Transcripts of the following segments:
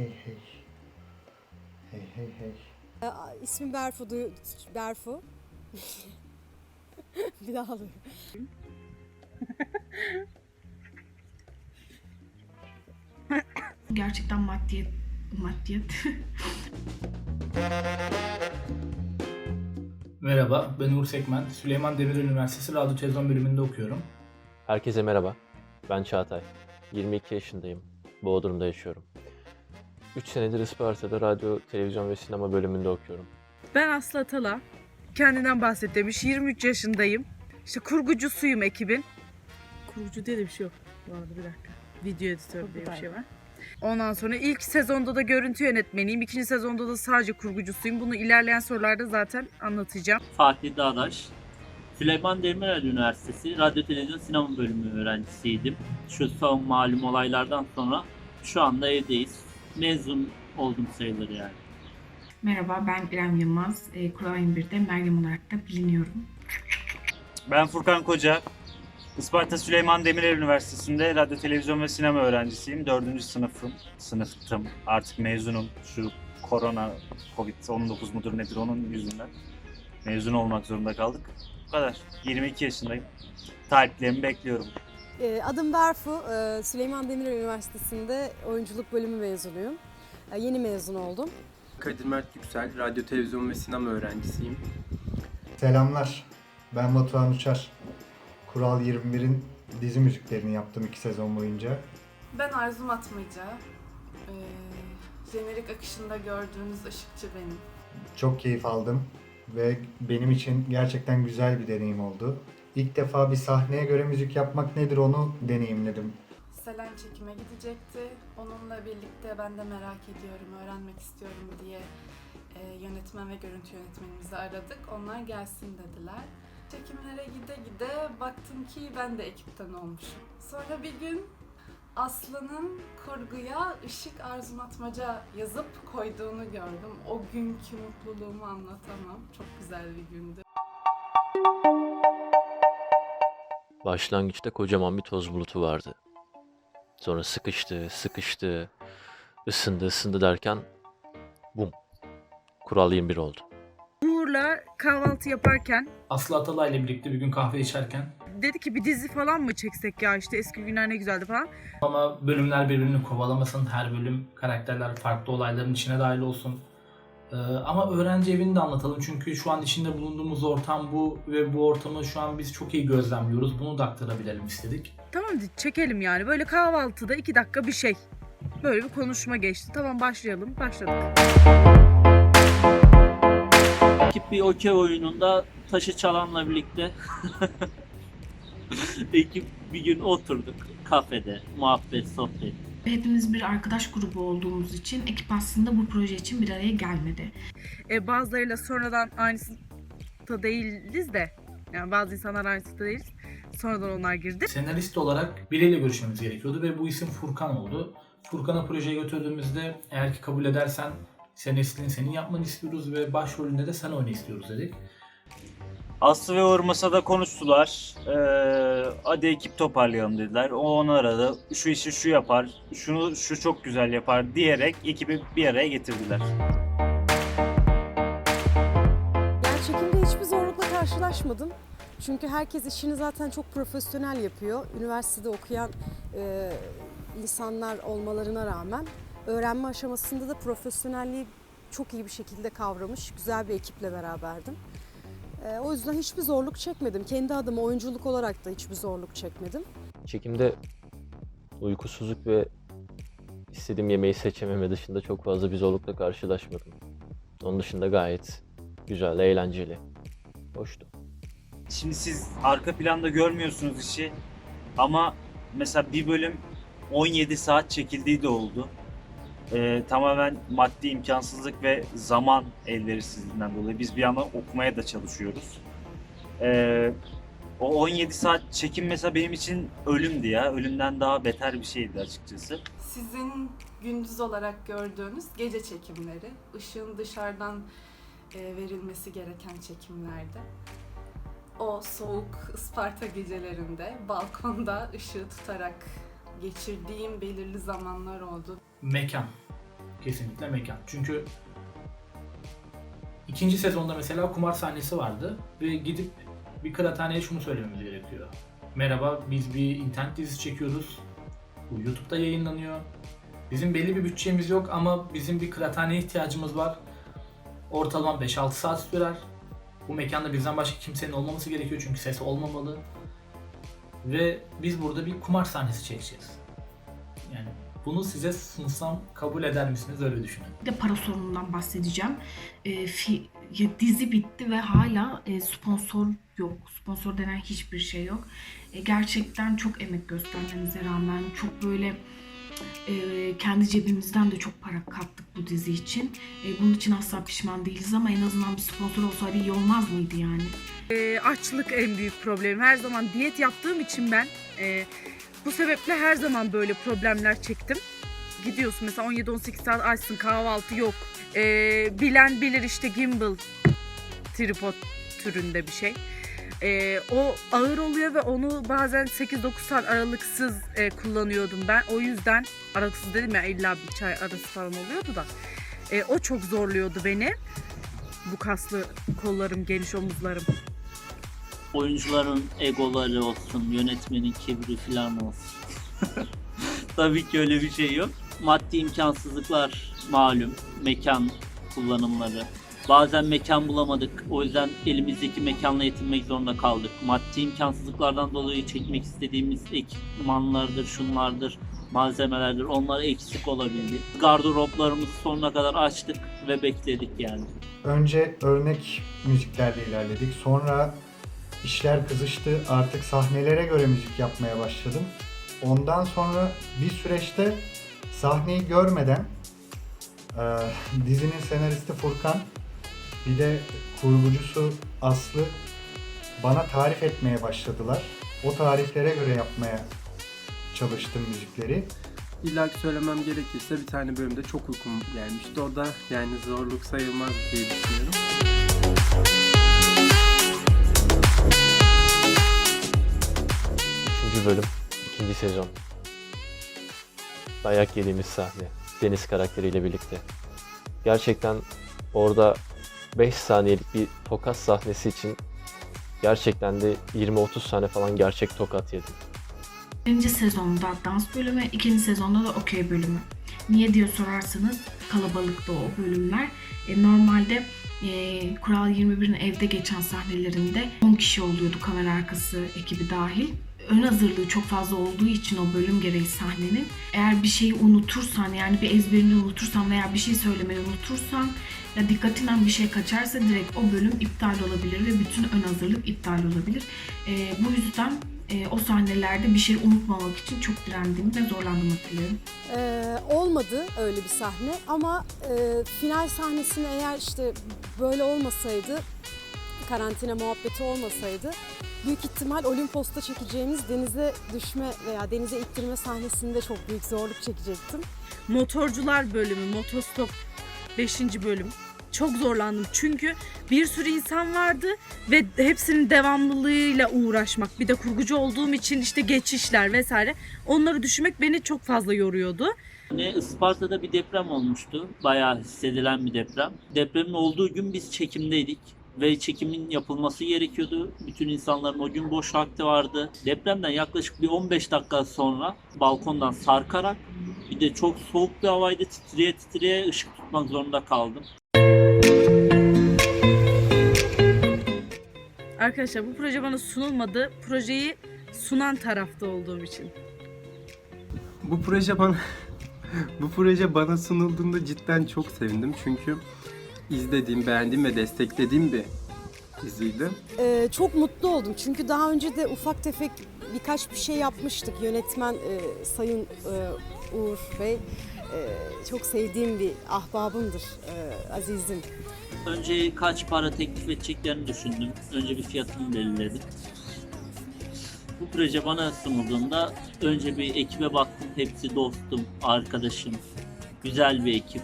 hey hey. Hey hey hey. Ee, İsmim Berfu. duyu- Berfu. bir daha alıyorum. Gerçekten maddiyet maddiyet. Merhaba, ben Uğur Sekmen. Süleyman Demirel Üniversitesi Radyo Televizyon bölümünde okuyorum. Herkese merhaba. Ben Çağatay. 22 yaşındayım. Bodrum'da yaşıyorum. 3 senedir Isparta'da radyo, televizyon ve sinema bölümünde okuyorum. Ben Aslı Atala. Kendinden bahset demiş. 23 yaşındayım. İşte kurgucusuyum ekibin. Kurgucu diye de bir şey yok. Bu arada bir dakika. Video editörü diye bir şey var. Ondan sonra ilk sezonda da görüntü yönetmeniyim. İkinci sezonda da sadece kurgucusuyum. Bunu ilerleyen sorularda zaten anlatacağım. Fatih Dağdaş. Süleyman Demirel Üniversitesi Radyo Televizyon Sinema Bölümü öğrencisiydim. Şu son malum olaylardan sonra şu anda evdeyiz. Mezun oldum sayılır yani. Merhaba ben İrem Yılmaz. E, Kural 21'de Meryem olarak da biliniyorum. Ben Furkan Koca. Isparta Süleyman Demirel Üniversitesi'nde radyo, televizyon ve sinema öğrencisiyim. Dördüncü sınıfım. Sınıftım. Artık mezunum. Şu korona, Covid-19 mudur nedir onun yüzünden. Mezun olmak zorunda kaldık. Bu kadar. 22 yaşındayım. Taliplerimi bekliyorum. Ee, Adım Berfu. Ee, Süleyman Demirel Üniversitesi'nde oyunculuk bölümü mezunuyum. Ee, Yeni mezun oldum. Kadir Mert Yüksel, radyo, televizyon ve sinema öğrencisiyim. Selamlar. Ben Batuhan Uçar. Kural 21'in dizi müziklerini yaptım iki sezon boyunca. Ben Arzu Matmaca. Ee, jenerik akışında gördüğünüz ışıkçı benim. Çok keyif aldım ve benim için gerçekten güzel bir deneyim oldu. İlk defa bir sahneye göre müzik yapmak nedir onu deneyimledim. Selen çekime gidecekti. Onunla birlikte ben de merak ediyorum, öğrenmek istiyorum diye e, yönetmen ve görüntü yönetmenimizi aradık. Onlar gelsin dediler. Çekimlere gide gide baktım ki ben de ekipten olmuşum. Sonra bir gün Aslı'nın kurguya ışık Arzu Matmaca yazıp koyduğunu gördüm. O günkü mutluluğumu anlatamam. Çok güzel bir gündü. Başlangıçta kocaman bir toz bulutu vardı. Sonra sıkıştı, sıkıştı, ısındı, ısındı derken bum. Kural 21 oldu. Uğur'la kahvaltı yaparken Aslı Atalay ile birlikte bir gün kahve içerken dedi ki bir dizi falan mı çeksek ya işte eski günler ne güzeldi falan. ama bölümler birbirini kovalamasın, her bölüm karakterler farklı olayların içine dahil olsun. Ee, ama öğrenci evini de anlatalım çünkü şu an içinde bulunduğumuz ortam bu ve bu ortamı şu an biz çok iyi gözlemliyoruz. Bunu da aktarabilelim istedik. Tamam çekelim yani. Böyle kahvaltıda iki dakika bir şey. Böyle bir konuşma geçti. Tamam başlayalım. Başladık. Ekip bir okey oyununda taşı çalanla birlikte ekip bir gün oturduk kafede, muhabbet, sohbet. Hepimiz bir arkadaş grubu olduğumuz için ekip aslında bu proje için bir araya gelmedi. E, bazılarıyla sonradan aynı sınıfta değiliz de. Yani bazı insanlar aynı sınıfta değiliz. Sonradan onlar girdi. Senarist olarak biriyle görüşmemiz gerekiyordu ve bu isim Furkan oldu. Furkan'a projeye götürdüğümüzde eğer ki kabul edersen senaristliğini senin yapmanı istiyoruz ve başrolünde de sen oyna istiyoruz dedik. Aslı ve Uğur masada konuştular. Ee, hadi ekip toparlayalım dediler. O onu aradı. Şu işi şu yapar, şunu şu çok güzel yapar diyerek ekibi bir araya getirdiler. Yani çekimde hiçbir zorlukla karşılaşmadım. Çünkü herkes işini zaten çok profesyonel yapıyor. Üniversitede okuyan e, insanlar olmalarına rağmen öğrenme aşamasında da profesyonelliği çok iyi bir şekilde kavramış, güzel bir ekiple beraberdim. E, o yüzden hiçbir zorluk çekmedim. Kendi adıma oyunculuk olarak da hiçbir zorluk çekmedim. Çekimde uykusuzluk ve istediğim yemeği seçememe dışında çok fazla bir zorlukla karşılaşmadım. Onun dışında gayet güzel, eğlenceli. Hoştu. Şimdi siz arka planda görmüyorsunuz işi ama mesela bir bölüm 17 saat çekildiği de oldu. Ee, tamamen maddi imkansızlık ve zaman elverişsizliğinden dolayı biz bir yandan okumaya da çalışıyoruz. Ee, o 17 saat çekim mesela benim için ölümdü ya. Ölümden daha beter bir şeydi açıkçası. Sizin gündüz olarak gördüğünüz gece çekimleri, ışığın dışarıdan e, verilmesi gereken çekimlerde. O soğuk Isparta gecelerinde balkonda ışığı tutarak geçirdiğim belirli zamanlar oldu. Mekan. kesinlikle mekan. Çünkü ikinci sezonda mesela kumar sahnesi vardı ve gidip bir kıraathaneye şunu söylememiz gerekiyor. Merhaba biz bir internet dizisi çekiyoruz. Bu YouTube'da yayınlanıyor. Bizim belli bir bütçemiz yok ama bizim bir kıraathaneye ihtiyacımız var. Ortalama 5-6 saat sürer. Bu mekanda bizden başka kimsenin olmaması gerekiyor çünkü ses olmamalı. Ve biz burada bir kumar sahnesi çekeceğiz. Yani bunu size sunsam kabul eder misiniz öyle düşünün. Bir de para sorunundan bahsedeceğim. E, fi- ya dizi bitti ve hala e, sponsor yok. Sponsor denen hiçbir şey yok. E, gerçekten çok emek göstermemize rağmen çok böyle e, kendi cebimizden de çok para kattık bu dizi için. E, bunun için asla pişman değiliz ama en azından bir sponsor olsaydı iyi olmaz mıydı yani? Ee, açlık en büyük problemim. Her zaman diyet yaptığım için ben e, bu sebeple her zaman böyle problemler çektim. Gidiyorsun mesela 17-18 saat açsın kahvaltı yok. Ee, bilen bilir işte gimbal tripod türünde bir şey. Ee, o ağır oluyor ve onu bazen 8-9 saat aralıksız e, kullanıyordum ben. O yüzden aralıksız dedim ya illa bir çay arası falan oluyordu da. E, o çok zorluyordu beni. Bu kaslı kollarım, geniş omuzlarım. Oyuncuların egoları olsun, yönetmenin kibri falan olsun. Tabii ki öyle bir şey yok. Maddi imkansızlıklar malum, mekan kullanımları. Bazen mekan bulamadık. O yüzden elimizdeki mekanla yetinmek zorunda kaldık. Maddi imkansızlıklardan dolayı çekmek istediğimiz ekipmanlardır, şunlardır, malzemelerdir. Onlar eksik olabildi. Gardıroplarımızı sonuna kadar açtık ve bekledik yani. Önce örnek müziklerle ilerledik. Sonra işler kızıştı. Artık sahnelere göre müzik yapmaya başladım. Ondan sonra bir süreçte sahneyi görmeden e, dizinin senaristi Furkan bir de kurgucusu Aslı bana tarif etmeye başladılar. O tariflere göre yapmaya çalıştım müzikleri. İlla ki söylemem gerekirse bir tane bölümde çok uykum gelmişti. O da yani zorluk sayılmaz diye düşünüyorum. Üçüncü bölüm, ikinci sezon. Dayak yediğimiz sahne. Deniz karakteriyle birlikte. Gerçekten orada 5 saniyelik bir tokat sahnesi için gerçekten de 20-30 saniye falan gerçek tokat yedim. Birinci sezonda dans bölümü, ikinci sezonda da okey bölümü. Niye diye sorarsanız kalabalıkta o bölümler. E, normalde e, Kural 21'in evde geçen sahnelerinde 10 kişi oluyordu kamera arkası ekibi dahil. Ön hazırlığı çok fazla olduğu için o bölüm gereği sahnenin. Eğer bir şeyi unutursan yani bir ezberini unutursan veya bir şey söylemeyi unutursan ya dikkatinden bir şey kaçarsa direkt o bölüm iptal olabilir ve bütün ön hazırlık iptal olabilir. E, bu yüzden e, o sahnelerde bir şey unutmamak için çok direndiğimi ve zorlandığımı hatırlıyorum. Ee, olmadı öyle bir sahne ama e, final sahnesinde eğer işte böyle olmasaydı, karantina muhabbeti olmasaydı büyük ihtimal Olimpos'ta çekeceğimiz denize düşme veya denize ittirme sahnesinde çok büyük zorluk çekecektim. Motorcular bölümü, motostop 5. bölüm. Çok zorlandım çünkü bir sürü insan vardı ve hepsinin devamlılığıyla uğraşmak. Bir de kurgucu olduğum için işte geçişler vesaire. Onları düşünmek beni çok fazla yoruyordu. Ne Isparta'da bir deprem olmuştu. Bayağı hissedilen bir deprem. Depremin olduğu gün biz çekimdeydik ve çekimin yapılması gerekiyordu. Bütün insanların o gün boş vakti vardı. Depremden yaklaşık bir 15 dakika sonra balkondan sarkarak bir de çok soğuk bir havaydı titreye titreye ışık tutmak zorunda kaldım. Arkadaşlar bu proje bana sunulmadı. Projeyi sunan tarafta olduğum için. Bu proje bana bu proje bana sunulduğunda cidden çok sevindim çünkü izlediğim, beğendiğim ve desteklediğim bir diziydi. Ee, çok mutlu oldum çünkü daha önce de ufak tefek birkaç bir şey yapmıştık. Yönetmen e, Sayın e, Uğur Bey e, çok sevdiğim bir ahbabımdır, e, azizim. Önce kaç para teklif edeceklerini düşündüm. Önce bir fiyatını belirledim. Bu proje bana sunulduğunda önce bir ekibe baktım. Hepsi dostum, arkadaşım. Güzel bir ekip.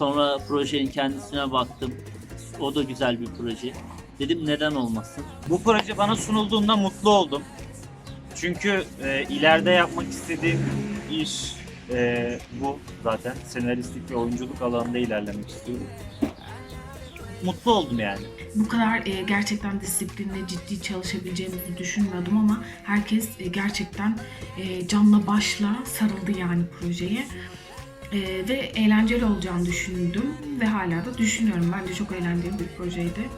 Sonra projenin kendisine baktım. O da güzel bir proje. Dedim neden olmasın? Bu proje bana sunulduğunda mutlu oldum. Çünkü e, ileride yapmak istediğim iş e, bu zaten. Senaristlik ve oyunculuk alanında ilerlemek istiyorum. Mutlu oldum yani. Bu kadar e, gerçekten disiplinle ciddi çalışabileceğimizi düşünmüyordum ama herkes e, gerçekten e, canla başla sarıldı yani projeye. E, ve eğlenceli olacağını düşündüm ve hala da düşünüyorum. Bence çok eğlenceli bir projeydi.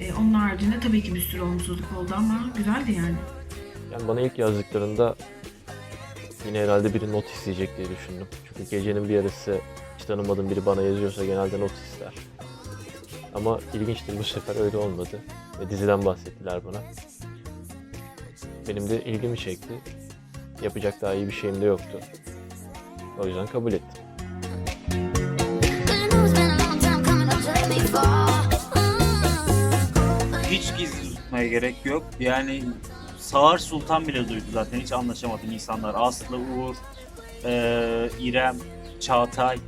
E, onun haricinde tabii ki bir sürü olumsuzluk oldu ama güzeldi yani. Yani bana ilk yazdıklarında yine herhalde biri not isteyecek diye düşündüm. Çünkü gecenin bir yarısı hiç tanımadığım biri bana yazıyorsa genelde not ister. Ama ilginçtir bu sefer öyle olmadı. Ve diziden bahsettiler bana. Benim de ilgimi çekti. Yapacak daha iyi bir şeyim de yoktu. O yüzden kabul ettim. Gerek yok. Yani Sağır Sultan bile duydu zaten. Hiç anlaşamadım insanlar. Aslı, Uğur, e, İrem, Çağatay.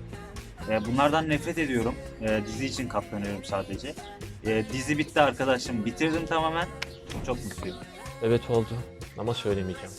E, bunlardan nefret ediyorum. E, dizi için katlanıyorum sadece. E, dizi bitti arkadaşım. Bitirdim tamamen. Çok mutluyum. Evet oldu ama söylemeyeceğim.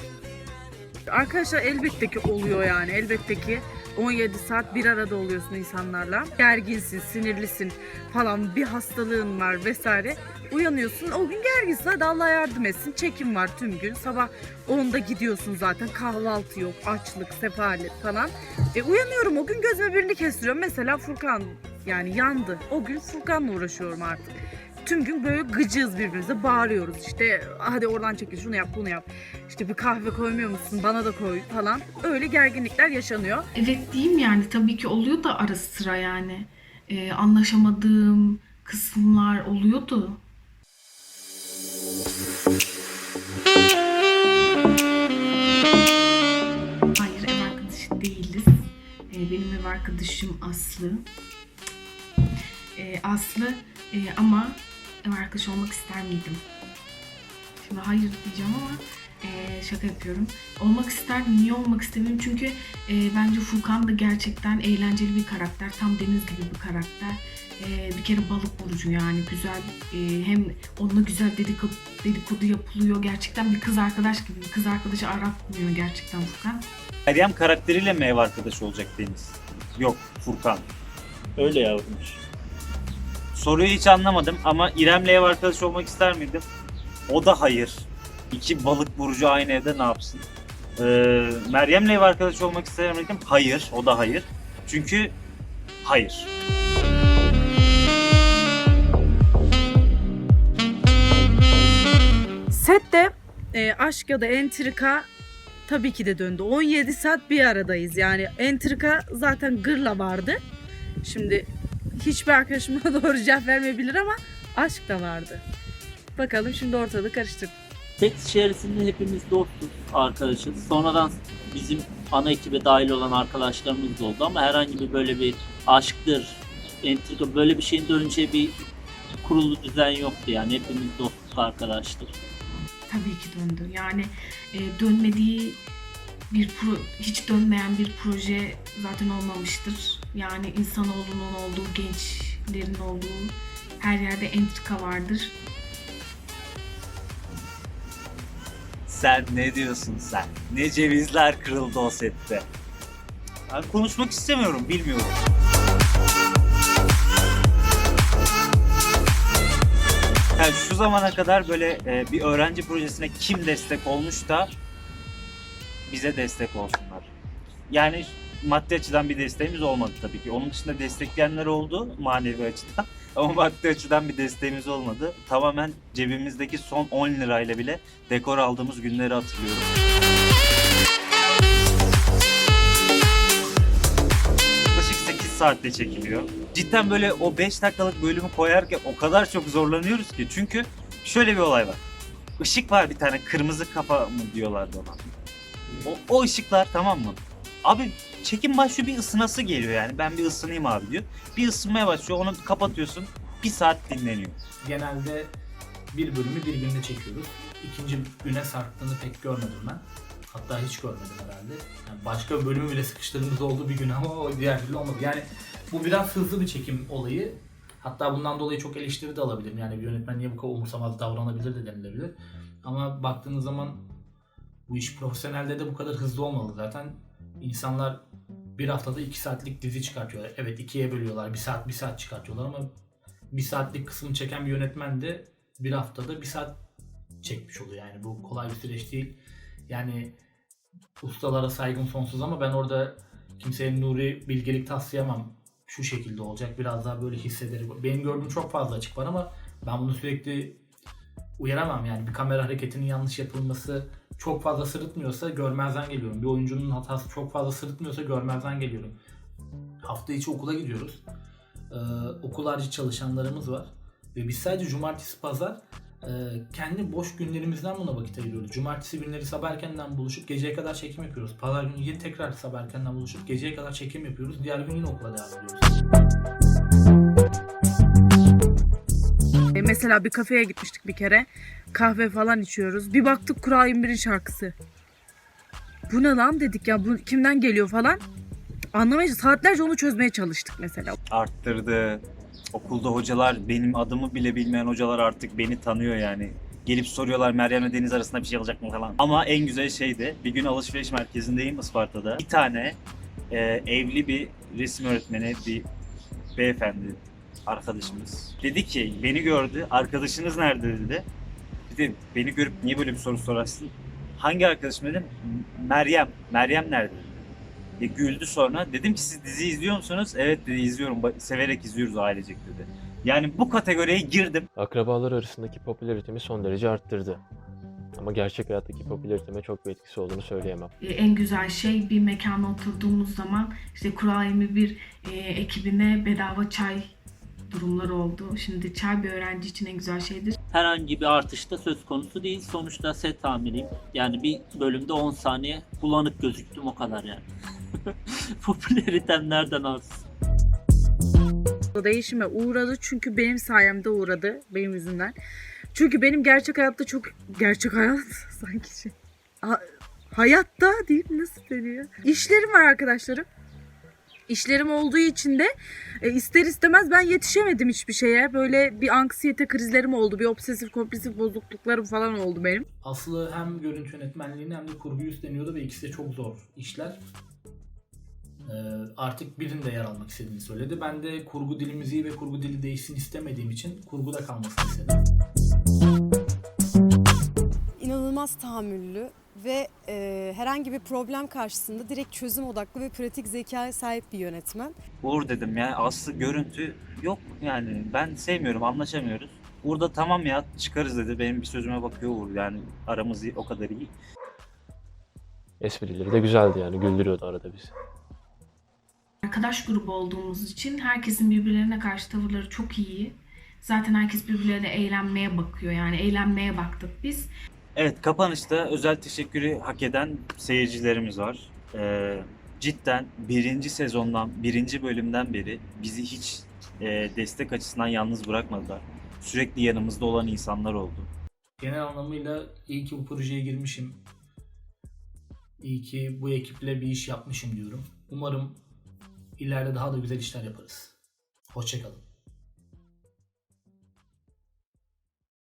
Arkadaşlar elbette ki oluyor yani. Elbette ki 17 saat bir arada oluyorsun insanlarla. Gerginsin, sinirlisin falan bir hastalığın var vesaire. Uyanıyorsun o gün gerginsin hadi Allah yardım etsin. Çekim var tüm gün. Sabah 10'da gidiyorsun zaten kahvaltı yok, açlık, sefalet falan. E, uyanıyorum o gün gözüme birini kestiriyorum. Mesela Furkan yani yandı. O gün Furkan'la uğraşıyorum artık. Tüm gün böyle gıcığız birbirimize bağırıyoruz işte hadi oradan çekil şunu yap bunu yap işte bir kahve koymuyor musun bana da koy falan öyle gerginlikler yaşanıyor. Evet diyeyim yani tabii ki oluyor da ara sıra yani. E, anlaşamadığım kısımlar oluyordu. Hayır ev arkadaşı değiliz. E, benim ev arkadaşım Aslı. E, Aslı e, ama ev arkadaşı olmak ister miydim? Şimdi hayır diyeceğim ama e, şaka yapıyorum. Olmak isterdim. Niye olmak istemiyorum? Çünkü e, bence Furkan da gerçekten eğlenceli bir karakter. Tam Deniz gibi bir karakter. E, bir kere balık burcu yani güzel. e, hem onunla güzel dedikodu, dedikodu yapılıyor. Gerçekten bir kız arkadaş gibi. Bir kız arkadaşı aratmıyor gerçekten Furkan. Meryem karakteriyle mi ev arkadaşı olacak Deniz? Yok Furkan. Öyle yavrumuş. Soruyu hiç anlamadım ama İrem'le ev arkadaşı olmak ister miydim? O da hayır. İki balık burcu aynı evde ne yapsın? Ee, Meryem'le ev arkadaşı olmak ister miydim? Hayır. O da hayır. Çünkü hayır. Sette e, aşk ya da entrika tabii ki de döndü. 17 saat bir aradayız yani entrika zaten gırla vardı. Şimdi hiçbir arkadaşıma doğru cevap vermeyebilir ama aşk da vardı. Bakalım şimdi ortalığı karıştırdık. Set içerisinde hepimiz dostuz, arkadaşız. Sonradan bizim ana ekibe dahil olan arkadaşlarımız da oldu ama herhangi bir böyle bir aşktır, entrika böyle bir şeyin döneceği bir kurulu düzen yoktu yani. Hepimiz dostluk, arkadaştık. Tabii ki döndü. Yani e, dönmediği bir pro, hiç dönmeyen bir proje zaten olmamıştır. Yani insanoğlunun olduğu, gençlerin olduğu her yerde entrika vardır. Sen ne diyorsun sen? Ne cevizler kırıldı o sette. Ben konuşmak istemiyorum, bilmiyorum. Yani şu zamana kadar böyle e, bir öğrenci projesine kim destek olmuş da bize destek olsunlar. Yani maddi açıdan bir desteğimiz olmadı tabii ki. Onun dışında destekleyenler oldu manevi açıdan. Ama maddi açıdan bir desteğimiz olmadı. Tamamen cebimizdeki son 10 lirayla bile dekor aldığımız günleri hatırlıyorum. Yaklaşık 8 saatte çekiliyor. Cidden böyle o 5 dakikalık bölümü koyarken o kadar çok zorlanıyoruz ki. Çünkü şöyle bir olay var. Işık var bir tane kırmızı kafa mı diyorlardı ona. O, o ışıklar tamam mı? Abi çekim başlıyor bir ısınası geliyor yani. Ben bir ısınayım abi diyor. Bir ısınmaya başlıyor onu kapatıyorsun. Bir saat dinleniyor. Genelde bir bölümü bir günde çekiyoruz. İkinci güne sarktığını pek görmedim ben. Hatta hiç görmedim herhalde. Yani başka bir bölümü bile sıkıştırdığımız oldu bir gün ama o diğer türlü olmadı. Yani bu biraz hızlı bir çekim olayı. Hatta bundan dolayı çok eleştiri de alabilirim. Yani bir yönetmen niye bu kadar umursamaz davranabilir de denilebilir. Ama baktığınız zaman bu iş profesyonelde de bu kadar hızlı olmalı zaten. İnsanlar bir haftada 2 saatlik dizi çıkartıyorlar. Evet ikiye bölüyorlar. Bir saat bir saat çıkartıyorlar ama bir saatlik kısmını çeken bir yönetmen de bir haftada bir saat çekmiş oluyor. Yani bu kolay bir süreç değil. Yani ustalara saygım sonsuz ama ben orada kimseye nuri bilgelik taslayamam. Şu şekilde olacak. Biraz daha böyle hissederim. Benim gördüğüm çok fazla açık var ama ben bunu sürekli uyaramam yani bir kamera hareketinin yanlış yapılması çok fazla sırıtmıyorsa görmezden geliyorum. Bir oyuncunun hatası çok fazla sırıtmıyorsa görmezden geliyorum. Hafta içi okula gidiyoruz. Ee, okul harici çalışanlarımız var. Ve biz sadece cumartesi pazar e, kendi boş günlerimizden buna vakit ayırıyoruz. Cumartesi günleri sabah erkenden buluşup geceye kadar çekim yapıyoruz. Pazar günü yine tekrar sabah erkenden buluşup geceye kadar çekim yapıyoruz. Diğer gün yine okula devam ediyoruz. Mesela bir kafeye gitmiştik bir kere. Kahve falan içiyoruz. Bir baktık Kural 21'in şarkısı. Bu ne lan dedik ya bu kimden geliyor falan. Anlamaya saatlerce onu çözmeye çalıştık mesela. Arttırdı. Okulda hocalar benim adımı bile bilmeyen hocalar artık beni tanıyor yani. Gelip soruyorlar Meryem'le Deniz arasında bir şey olacak mı falan. Ama en güzel şey de bir gün alışveriş merkezindeyim Isparta'da. Bir tane e, evli bir resim öğretmeni bir beyefendi arkadaşımız. Dedi ki beni gördü arkadaşınız nerede dedi. Bir de beni görüp niye böyle bir soru sorarsın? Hangi arkadaşım dedim. Meryem. Meryem nerede dedi. Ya güldü sonra. Dedim ki siz dizi izliyor musunuz? Evet dedi izliyorum. Severek izliyoruz ailecek dedi. Yani bu kategoriye girdim. Akrabalar arasındaki popülaritemi son derece arttırdı. Ama gerçek hayattaki popülariteme çok bir etkisi olduğunu söyleyemem. E, en güzel şey bir mekana oturduğumuz zaman işte Kural 21 e, ekibine bedava çay durumları oldu. Şimdi çay bir öğrenci için en güzel şeydir. Herhangi bir artışta söz konusu değil. Sonuçta set tamiriyim. Yani bir bölümde 10 saniye bulanık gözüktüm o kadar yani. Popülaritem nereden artsın? Değişime uğradı çünkü benim sayemde uğradı. Benim yüzümden. Çünkü benim gerçek hayatta çok... Gerçek hayat sanki şey... Ha- hayatta deyip nasıl deniyor? İşlerim var arkadaşlarım. İşlerim olduğu için de e, ister istemez ben yetişemedim hiçbir şeye. Böyle bir anksiyete krizlerim oldu. Bir obsesif kompulsif bozukluklarım falan oldu benim. Aslı hem görüntü yönetmenliğini hem de kurguyu üstleniyordu ve ikisi de çok zor işler. Ee, artık birinde yer almak istediğini söyledi. Ben de kurgu dilimizi ve kurgu dili değişsin istemediğim için kurguda kalmasını istedim. İnanılmaz tahammüllü ve e, herhangi bir problem karşısında direkt çözüm odaklı ve pratik zekaya sahip bir yönetmen. Uğur dedim ya Aslı görüntü yok yani ben sevmiyorum anlaşamıyoruz. Uğur da tamam ya çıkarız dedi. Benim bir sözüme bakıyor Uğur yani aramız iyi- o kadar iyi. Esprileri de güzeldi yani güldürüyordu arada bizi. Arkadaş grubu olduğumuz için herkesin birbirlerine karşı tavırları çok iyi. Zaten herkes birbirleriyle eğlenmeye bakıyor yani eğlenmeye baktık biz. Evet kapanışta özel teşekkürü hak eden seyircilerimiz var. Ee, cidden birinci sezondan, birinci bölümden beri bizi hiç e, destek açısından yalnız bırakmadılar. Sürekli yanımızda olan insanlar oldu. Genel anlamıyla iyi ki bu projeye girmişim. İyi ki bu ekiple bir iş yapmışım diyorum. Umarım ileride daha da güzel işler yaparız. Hoşçakalın.